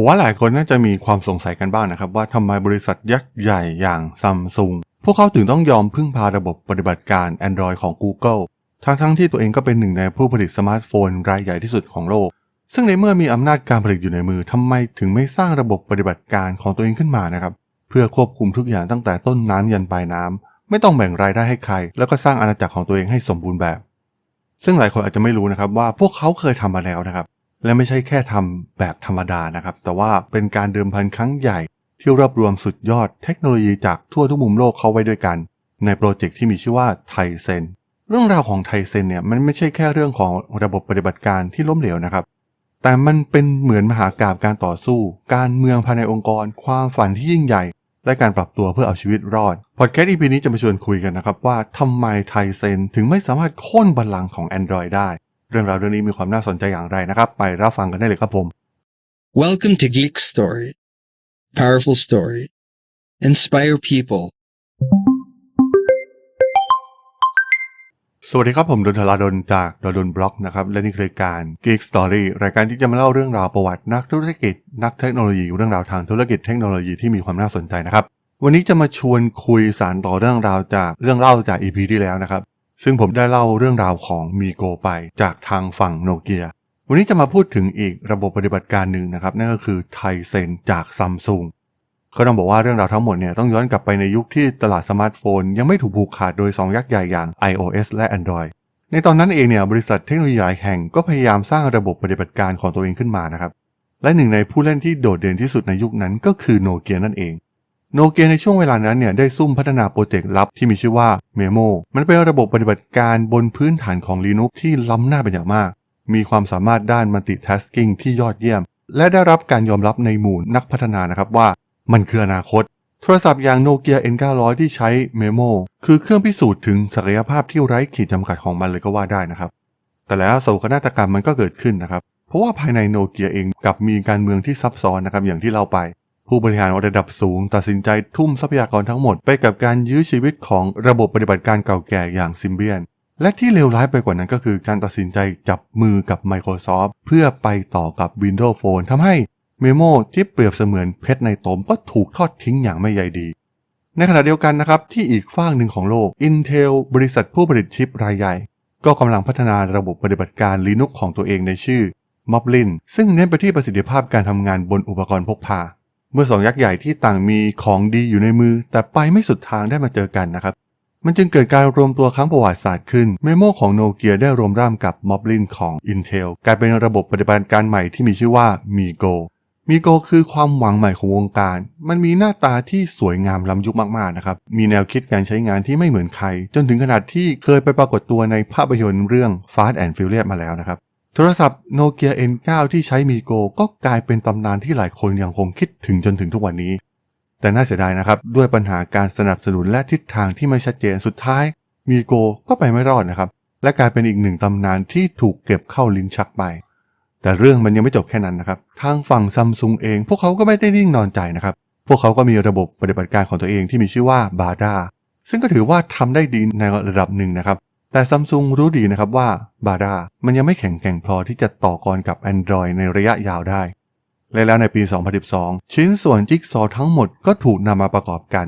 ผมว่าหลายคนน่าจะมีความสงสัยกันบ้างนะครับว่าทำไมบริษัทยักษ์ใหญ่อย่างซัมซุงพวกเขาถึงต้องยอมพึ่งพาระบบปฏิบัติการ Android ของ Google ทั้งๆที่ตัวเองก็เป็นหนึ่งในผู้ผลิตสมาร์ทโฟนรายใหญ่ที่สุดของโลก ซึ่งในเมื่อมีอำนาจการผลิตอยู่ในมือทำไมถึงไม่สร้างระบบปฏิบัติการของตัวเองขึ้นมานะครับเพื่อควบคุมทุกอย่างตั้งแต่ต้นน้ำยันปลายน้ำไม่ต้องแบ่งรายได้ให้ใคร แล้วก็สร้างอาณาจักรของตัวเองให้สมบูรณ์แบบ ซึ่งหลายคนอาจจะไม่รู้นะครับว่าพวกเขาเคยทำมาแล้วนะครับ และไม่ใช่แค่ทำแบบธรรมดานะครับ แต่ว่าเป็นการเดิมพันครั้งใหญ่ ที่รวบรวมสุดยอดเทคโนโลยีจากทั่วทุกมุมโลกเข้าไว้ด้วยกัน ในโปรเจกต์ที่มีชื่อว่าไทเซนเรื่องราวของไทเซนเนี่ยมันไม่ใช่แค่เรื่องของระบบปฏิบัติการที่ล้มเหลวนะครับ แต่มันเป็นเหมือนมหากาบการต่อสู้ การเมืองภายในองค์กร ความฝันที่ยิ่งใหญ่ และการปรับตัวเพื่อเอาชีวิตรอดพอดแคสต์ EP นี้จะมาชวนคุยกันนะครับว่าทำไมไทเซนถึงไม่สามารถโค่นบัลลังก์ของ Android ได้ เรื่องราวเรื่องนี้มีความน่าสนใจอย่างไรนะครับ ไปรับฟังกันได้เลยครับผม Welcome to Geek Story. Powerful story. Inspire people. สวัสดีครับผมดนทลาดนจากดนบล็อกนะครับ และนี่คือรายการ Geek Story รายการที่จะมาเล่าเรื่องราวประวัตินักธุรกิจ นักเทคโนโลยีเรื่องราวทางธุรกิจเทคโนโลยีที่มีความน่าสนใจนะครับ วันนี้จะมาชวนคุยสารต่อเรื่องราวจากเรื่องเล่าจาก EP ที่แล้วนะครับ ซึ่งผมได้เล่าเรื่องราวของมีโกไปจากทางฝั่งโนเกีย วันนี้จะมาพูดถึงอีกระบบปฏิบัติการหนึ่งนะครับ นั่นก็คือไทเซนจากซัมซุงก็ต้องบอกว่าเรื่องราวทั้งหมดเนี่ยต้องย้อนกลับไปในยุคที่ตลาดสมาร์ทโฟน ยังไม่ถูกผูกขาดโดย 2 ยักษ์ใหญ่อย่าง iOS และ Android ในตอนนั้นเองเนี่ยบริษัทเทคโนโลยีหลายแห่งก็พยายามสร้างระบบปฏิบัติการของตัวเองขึ้นมานะครับ และหนึ่งในผู้เล่นที่โดดเด่นที่สุดในยุคนั้นก็คือโนเกียนั่นเอง โนเกียในช่วงเวลานั้นเนี่ยได้ซุ่มพัฒนาโปรเจกต์ลับที่มีชื่อว่า Memo มันเป็นระบบปฏิบัติการบนพื้นฐานของ Linux ที่ล้ำหน้าเป็นอย่างมาก มีความสามารถด้าน multitasking ที่ยอดเยี่ยม และได้รับการยอมรับในหมู่นักพัฒนานะครับว่า มันคืออนาคต โทรศัพท์อย่างโนเกีย N900 ที่ใช้ Memo คือเครื่องพิสูจน์ถึงศักยภาพที่ไร้ขีดจำกัดของมันเลยก็ว่าได้นะครับ แต่แล้วโศกนาฏกรรมมันก็เกิดขึ้นนะครับ เพราะว่าภายในโนเกียเองกับมีการเมืองที่ซับซ้อนนะครับอย่างที่เราไป ผู้บริหารระดับสูง ตัดสินใจทุ่มทรัพยากรทั้งหมดไปกับการยื้อชีวิตของระบบปฏิบัติการเก่าแก่อย่างซิมเบียน และที่เลวร้ายไปกว่านั้นก็คือการตัดสินใจจับมือกับ Microsoft เพื่อไปต่อกับ Windows Phone ทำให้ Memo ที่เปรียบเสมือนเพชรในตมก็ถูกทอดทิ้งอย่างไม่ใยดี ในขณะเดียวกันนะครับที่อีกฝั่งหนึ่งของโลก Intel บริษัทผู้ผลิตชิปรายใหญ่ ก็กำลังพัฒนาระบบปฏิบัติการ Linux ของตัวเองในชื่อ Moblin ซึ่งเน้นไปที่ประสิทธิภาพการทำงานบนอุปกรณ์พกพา เมื่อสองยักษ์ใหญ่ที่ต่างมีของดีอยู่ในมือ แต่ไปไม่สุดทางได้มาเจอกันนะครับ มันจึงเกิดการรวมตัวครั้งประวัติศาสตร์ขึ้น เมโมของโนเกียได้รวมร่ามกับ Moblin ของ Intel กลายเป็นระบบปฏิบัติการใหม่ที่มีชื่อว่า MiGo มีโกคือความหวังใหม่ของวงการ มันมีหน้าตาที่สวยงามล้ำยุคมากๆนะครับ มีแนวคิดการใช้งานที่ไม่เหมือนใคร จนถึงขนาดที่เคยไปปรากฏตัวในภาพยนตร์เรื่อง Fast and Furious มาแล้วนะครับ โทรศัพท์โนเกีย N9 ที่ใช้มีโกก็กลายเป็นตำนานที่หลายคนยังคงคิดถึงจนถึงทุกวันนี้ แต่น่าเสียดายนะครับ ด้วยปัญหาการสนับสนุนและทิศทางที่ไม่ชัดเจนสุดท้าย มีโกก็ไปไม่รอดนะครับ และกลายเป็นอีกหนึ่งตำนานที่ถูกเก็บเข้าลิ้นชักไป แต่เรื่องมันยังไม่จบแค่นั้นนะครับทางฝั่งซัมซุงเอง พวกเขาก็ไม่ได้นิ่งนอนใจนะครับพวกเขาก็มีระบบปฏิบัติการของตัวเองที่มีชื่อว่าบาร์ดาซึ่งก็ถือว่าทำได้ดีในระดับหนึ่งนะครับ แต่ซัมซุงรู้ดีนะครับว่าบาดามันยังไม่แข็งแกร่งพอที่จะต่อกรกับ Android ในระยะยาวได้ และแล้วในปี 2012 ชิ้นส่วนจิ๊กซอว์ทั้งหมดก็ถูกนำมาประกอบกัน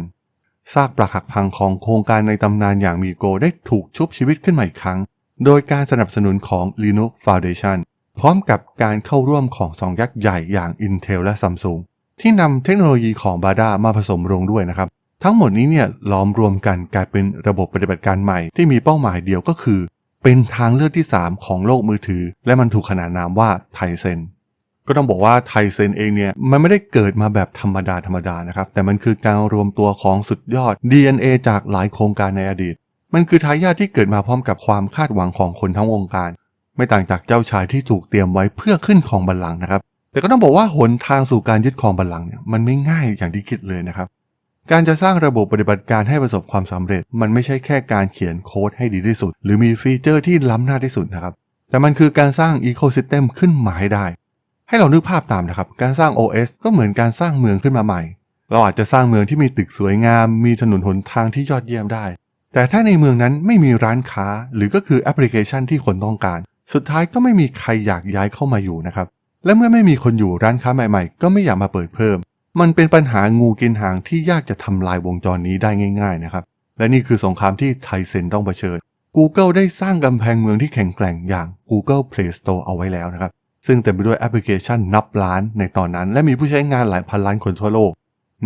ซากปลักหักพังของโครงการในตำนานอย่างมีโกได้ถูกชุบชีวิตขึ้นมาอีกครั้ง โดยการสนับสนุนของ Linux Foundation พร้อมกับการเข้าร่วมของสองยักษ์ใหญ่อย่าง Intel และ Samsung ที่นำเทคโนโลยีของ BADA มาผสมลงด้วยนะครับ ทั้งหมดนี้เนี่ยล้อมรวมกันกลายเป็นระบบปฏิบัติการใหม่ ที่มีเป้าหมายเดียวก็คือ เป็นทางเลือกที่ 3 ของโลกมือถือ และมันถูกขนานนามว่าไทเซนก็ต้องบอกว่าไทเซนเองเนี่ยมันไม่ได้เกิดมาแบบธรรมดาธรรมดานะครับ แต่มันคือการรวมตัวของสุดยอด DNA จากหลายโครงการในอดีต มันคือทายาทที่เกิดมาพร้อมกับความคาดหวังของคนทั้งวงการ ไม่ต่างจากเจ้าชายที่ถูกเตรียมไว้เพื่อขึ้นครองบัลลังก์นะครับ แต่ก็ต้องบอกว่าหนทางสู่การยึดครองบัลลังก์เนี่ยมันไม่ง่ายอย่างที่คิดเลยนะครับ การจะสร้างระบบปฏิบัติการให้ประสบความสำเร็จ มันไม่ใช่แค่การเขียนโค้ดให้ดีที่สุด หรือมีฟีเจอร์ที่ล้ำหน้าที่สุดนะครับ แต่มันคือการสร้างอีโคซิสเต็มขึ้นมาให้ได้ ให้เรานึกภาพตามนะครับ การสร้าง OS ก็เหมือนการสร้างเมืองขึ้นมาใหม่ เราอาจจะสร้างเมืองที่มีตึกสวยงาม มีถนนหนทางที่ยอดเยี่ยมได้ แต่ถ้าในเมืองนั้นไม่มีร้านค้า หรือก็คือแอปพลิเคชันที่คนต้องการ สุดท้ายก็ไม่มีใครอยากย้ายเข้ามาอยู่นะครับ และเมื่อไม่มีคนอยู่ร้านค้าใหม่ ๆ ก็ไม่อยากมาเปิดเพิ่ม มันเป็นปัญหางูกินหางที่ยากจะทำลายวงจรนี้ได้ง่าย ๆนะครับ และนี่คือสงครามที่ไทเซนต้องเผชิญ Google ได้สร้างกำแพงเมืองที่แข็งแกร่งอย่าง Google Play Store เอาไว้แล้วนะครับ ซึ่งเต็มไปด้วยแอปพลิเคชันนับล้านในตอนนั้น และมีผู้ใช้งานหลายพันล้านคนทั่วโลก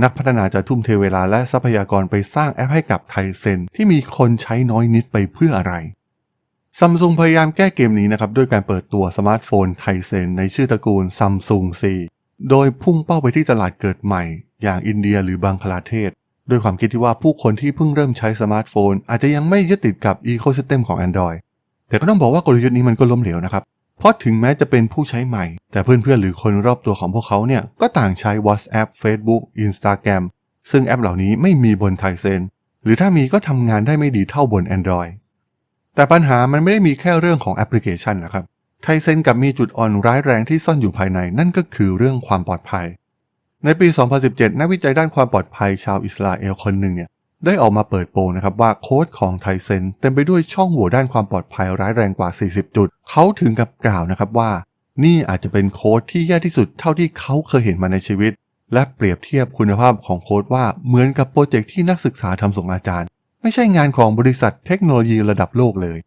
นักพัฒนาจะทุ่มเทเวลาและทรัพยากรไปสร้างแอปให้กับไทเซนที่มีคนใช้น้อยนิดไปเพื่ออะไรซัมซุงพยายามแก้เกมนี้นะครับด้วยการเปิดตัวสมาร์ทโฟนไทเซนในชื่อตระกูลซัมซุงซี โดยพุ่งเป้าไปที่ตลาดเกิดใหม่ อย่างอินเดียหรือบังคลาเทศด้วยความคิดที่ว่าผู้คนที่เพิ่งเริ่มใช้สมาร์ทโฟน อาจจะยังไม่ยึดติดกับอีโค y ิสเต็มของ Android แต่ก็ต้องบอกว่ากลยุทธ์นี้มันก็ล้มเหลวนะครับ เพราะถึงแม้จะเป็นผู้ใช้ใหม่ แต่เพื่อนๆ หรือคนรอบตัวของพวกเขาเนี่ย ก็ต่างใช้ WhatsApp Facebook Instagram ซึ่งแอปเหล่านี้ไม่มีบนไทเซนหรือถ้ามีก็ทำงานได้ไม่ดีเท่าบน Android แต่ปัญหามันไม่ได้มีแค่เรื่องของแอปพลิเคชันนะครับ ไทเซนกับมีจุดอ่อนร้ายแรงที่ซ่อนอยู่ภายในนั่นก็คือเรื่องความปลอดภัย ในปี 2017 นักวิจัยด้านความปลอดภัยชาวอิสราเอลคนหนึ่งเนี่ยได้ออกมาเปิดโปงนะครับว่าโค้ดของไทเซนเต็มไปด้วยช่องโหว่ด้านความปลอดภัยร้ายแรงกว่า 40 จุด เขาถึงกับกล่าวนะครับว่า นี่อาจจะเป็นโค้ดที่แย่ที่สุดเท่าที่เขาเคยเห็นมาในชีวิต และเปรียบเทียบคุณภาพของโค้ดว่าเหมือนกับโปรเจกต์ที่นักศึกษาทำส่งอาจารย์ ไม่ใช่งานของบริษัทเทคโนโลยีระดับโลกเลย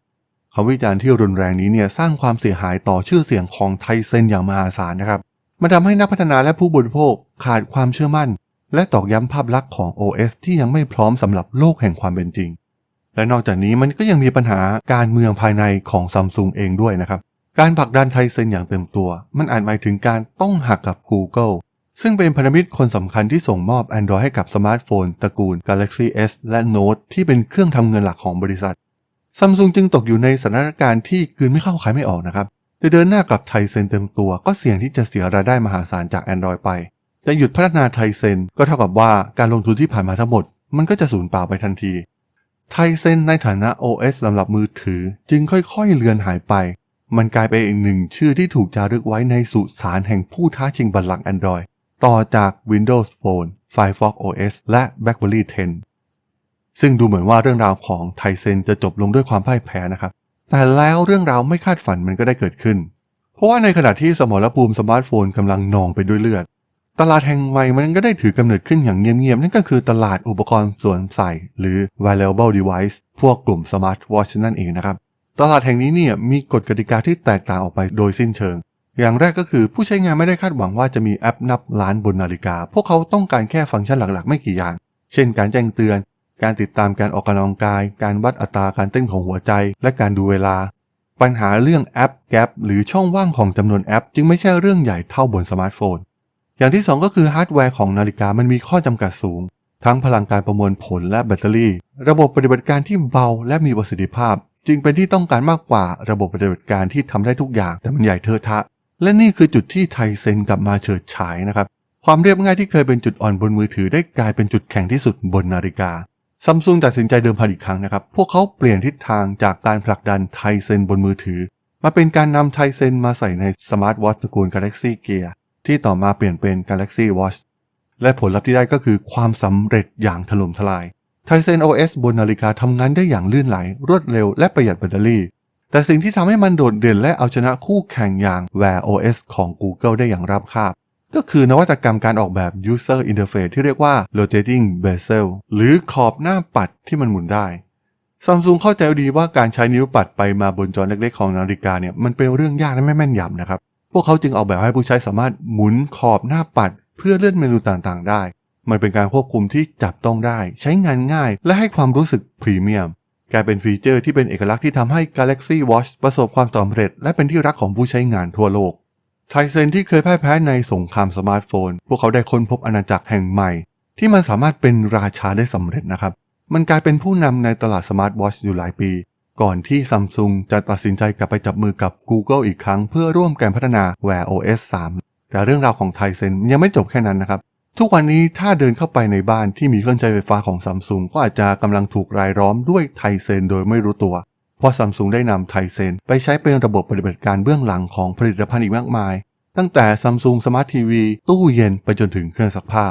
คำวิจารณ์ที่รุนแรงนี้เนี่ยสร้างความเสียหายต่อชื่อเสียงของไทเซนอย่างมหาศาลนะครับ มันทำให้นักพัฒนาและผู้บริโภคขาดความเชื่อมั่น และตอกย้ำภาพลักษณ์ของ OS ที่ยังไม่พร้อมสำหรับโลกแห่งความเป็นจริง และนอกจากนี้มันก็ยังมีปัญหาการเมืองภายในของซัมซุงเองด้วยนะครับ การผลักดันไทเซนอย่างเต็มตัว มันอาจหมายถึงการต้องหักกับ Google ซึ่งเป็นพันธมิตรคนสำคัญที่ส่งมอบ Android ให้กับสมาร์ทโฟนตระกูล Galaxy S และ Note ที่เป็นเครื่องทำเงินหลักของบริษัท ซัมซุงจึงตกอยู่ในสถานการณ์ที่กืนไม่เข้าขายไม่ออกนะครับจะเดินหน้ากลับไทเซนเต็มตัว ก็เสี่ยงที่จะเสียรายได้มหาศาลจาก Android ไป จะหยุดพัฒนาไทเซนก็เท่ากับว่าการลงทุนที่ผ่านมาทั้งหมด มันก็จะสูญเปล่าไปทันทีไทเซนในฐานะ OS สำหรับมือถือจึงค่อยๆเลือนหายไป มันกลายเป็นอีกหนึ่งชื่อที่ถูกจารึกไว้ในสุสานแห่งผู้ท้าชิงบัลลังก์ Android ต่อจาก Windows Phone Firefox OS และ BlackBerry 10 ซึ่งดูเหมือนว่าเรื่องราวของไทเซนจะจบลงด้วยความพ่ายแพ้นะครับ แต่แล้วเรื่องราวไม่คาดฝันมันก็ได้เกิดขึ้น เพราะว่าในขณะที่สมรภูมิสมาร์ทโฟนกำลังนองไปด้วยเลือด ตลาดแห่งใหม่มันก็ได้ถือกำเนิดขึ้นอย่างเงียบๆ นั่นก็คือตลาดอุปกรณ์สวมใส่ หรือ wearable device พวกกลุ่ม smart watch นั่นเองนะครับ ตลาดแห่งนี้เนี่ยมีกฎกติกาที่แตกต่างออกไปโดยสิ้นเชิงอย่างแรกก็คือผู้ใช้งานไม่ได้คาดหวังว่าจะมีแอปนับล้านบนนาฬิกา พวกเขาต้องการแค่ฟังก์ชันหลักๆ ไม่กี่อย่าง เช่นการแจ้งเตือน การติดตามการออกกำลังกาย การวัดอัตราการเต้นของหัวใจ และการดูเวลา ปัญหาเรื่องแอปแกปหรือช่องว่างของจำนวนแอป จึงไม่ใช่เรื่องใหญ่เท่าบนสมาร์ทโฟน อย่างที่ 2 ก็คือฮาร์ดแวร์ของนาฬิกามันมีข้อจำกัดสูง ทั้งพลังการประมวลผลและแบตเตอรี่ ระบบปฏิบัติการที่เบาและมีประสิทธิภาพ จึงเป็นที่ต้องการมากกว่าระบบปฏิบัติการที่ทำได้ทุกอย่างแต่มันใหญ่เทอะทะ และนี่คือจุดที่ไทเซนกลับมาเฉิดฉายนะครับความเรียบง่ายที่เคยเป็นจุดอ่อนบนมือถือได้กลายเป็นจุดแข็งที่สุดบนนาฬิกา ซัมซุงตัดสินใจเดิมพันอีกครั้งนะครับ พวกเขาเปลี่ยนทิศทางจากการผลักดันไทเซนบนมือถือ มาเป็นการนำไทเซนมาใส่ในสมาร์ทวอทตระกูล Galaxy Gear ที่ต่อมาเปลี่ยนเป็น Galaxy Watch และผลลัพธ์ที่ได้ก็คือความสำเร็จอย่างถล่มทลายไทเซน OS บนนาฬิกาทำงานได้อย่างลื่นไหล รวดเร็วและประหยัดแบตเตอรี่ แต่สิ่งที่ทำให้มันโดดเด่นและเอาชนะคู่แข่งอย่าง Wear OS ของ Google ได้อย่างราบคาบ ก็คือนวัตกรรมการออกแบบ User Interface ที่เรียกว่า Rotating Bezel หรือขอบหน้าปัดที่มันหมุนได้ซัมซุงเข้าใจดีว่าการใช้นิ้วปัดไปมาบนจอเล็กๆของนาฬิกาเนี่ยมันเป็นเรื่องยากและไม่แม่นยำนะครับ พวกเขาจึงออกแบบให้ผู้ใช้สามารถหมุนขอบหน้าปัด เพื่อเลื่อนเมนูต่างๆ ได้ มันเป็นการควบคุมที่จับต้องได้ ใช้งานง่าย และให้ความรู้สึกพรีเมียมกลายเป็นฟีเจอร์ที่เป็นเอกลักษณ์ที่ทำให้ Galaxy Watch ประสบความสำเร็จ และเป็นที่รักของผู้ใช้งานทั่วโลก ไทเซนที่เคยพ่ายแพ้ในสงครามสมาร์ทโฟน พวกเขาได้ค้นพบอาณาจักรแห่งใหม่ ที่มันสามารถเป็นราชาได้สำเร็จนะครับ มันกลายเป็นผู้นำในตลาดสมาร์ทวอชอยู่หลายปี ก่อนที่ซัมซุงจะตัดสินใจกลับไปจับมือกับ Google อีกครั้ง เพื่อร่วมกันพัฒนา Wear OS 3 แต่เรื่องราวของไทเซนยังไม่จบแค่นั้นนะครับ ทุกวันนี้ถ้าเดินเข้าไปในบ้านที่มีเครื่องใช้ไฟฟ้าของซัมซุงก็อาจจะกำลังถูกรายล้อมด้วยไทเซนโดยไม่รู้ตัว เพราะซัมซุงได้นำไทเซนไปใช้เป็นระบบปฏิบัติการเบื้องหลังของผลิตภัณฑ์อีกมากมาย ตั้งแต่ซัมซุงสมาร์ททีวีตู้เย็นไปจนถึงเครื่องซักผ้า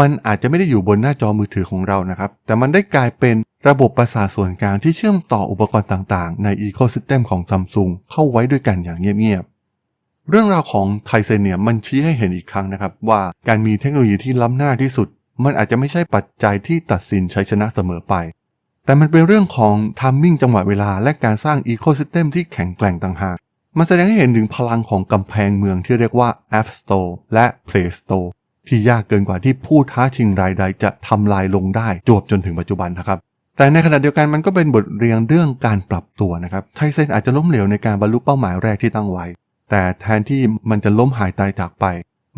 มันอาจจะไม่ได้อยู่บนหน้าจอมือถือของเรานะครับ แต่มันได้กลายเป็นระบบประสาทส่วนกลางที่เชื่อมต่ออุปกรณ์ต่างๆ ในอีโคซิสเต็มของซัมซุงเข้าไว้ด้วยกันอย่างเงียบๆ เรื่องราวของไทเซนเนี่ยมันชี้ให้เห็นอีกครั้งนะครับว่าการมีเทคโนโลยีที่ล้ำหน้าที่สุด มันอาจจะไม่ใช่ปัจจัยที่ตัดสินชัยชนะเสมอไป แต่มันเป็นเรื่องของทามมิ่งจังหวะเวลาและการสร้างอีโคซิสเต็มที่แข็งแกร่งต่างหาก มันแสดงให้เห็นถึงพลังของกำแพงเมืองที่เรียกว่า App Store และ Play Store ที่ยากเกินกว่าที่ผู้ท้าชิงรายใดจะทำลายลงได้จวบจนถึงปัจจุบันนะครับ แต่ในขณะเดียวกันมันก็เป็นบทเรียนเรื่องการปรับตัวนะครับ ไทเซนอาจจะล้มเหลวในการบรรลุเป้าหมายแรกที่ตั้งไว้ แต่แทนที่มันจะล้มหายตายจากไป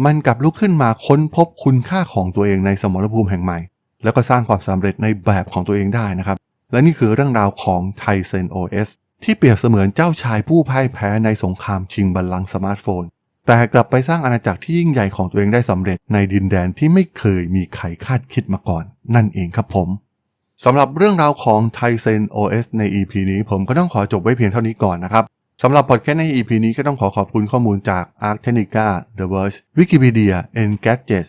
มันกลับลุกขึ้นมาค้นพบคุณค่าของตัวเองในสมรภูมิแห่งใหม่ แล้วก็สร้างความสำเร็จในแบบของตัวเองได้นะครับ และนี่คือเรื่องราวของไทเซน OS ที่เปรียบเสมือนเจ้าชายผู้พ่ายแพ้ในสงครามชิงบัลลังก์สมาร์ทโฟน แต่กลับไปสร้างอาณาจักรที่ยิ่งใหญ่ของตัวเองได้สำเร็จในดินแดนที่ไม่เคยมีใครคาดคิดมาก่อน นั่นเองครับผมสำหรับเรื่องราวของ t i z e n OS ใน EP นี้ผมก็ต้องขอจบไว้เพียงเท่านี้ก่อนนะครับสำหรับพอดแคสต์ใน EP นี้ก็ต้องขอขอบคุณข้อมูลจาก Arctenica The Verge Wikipedia Engadget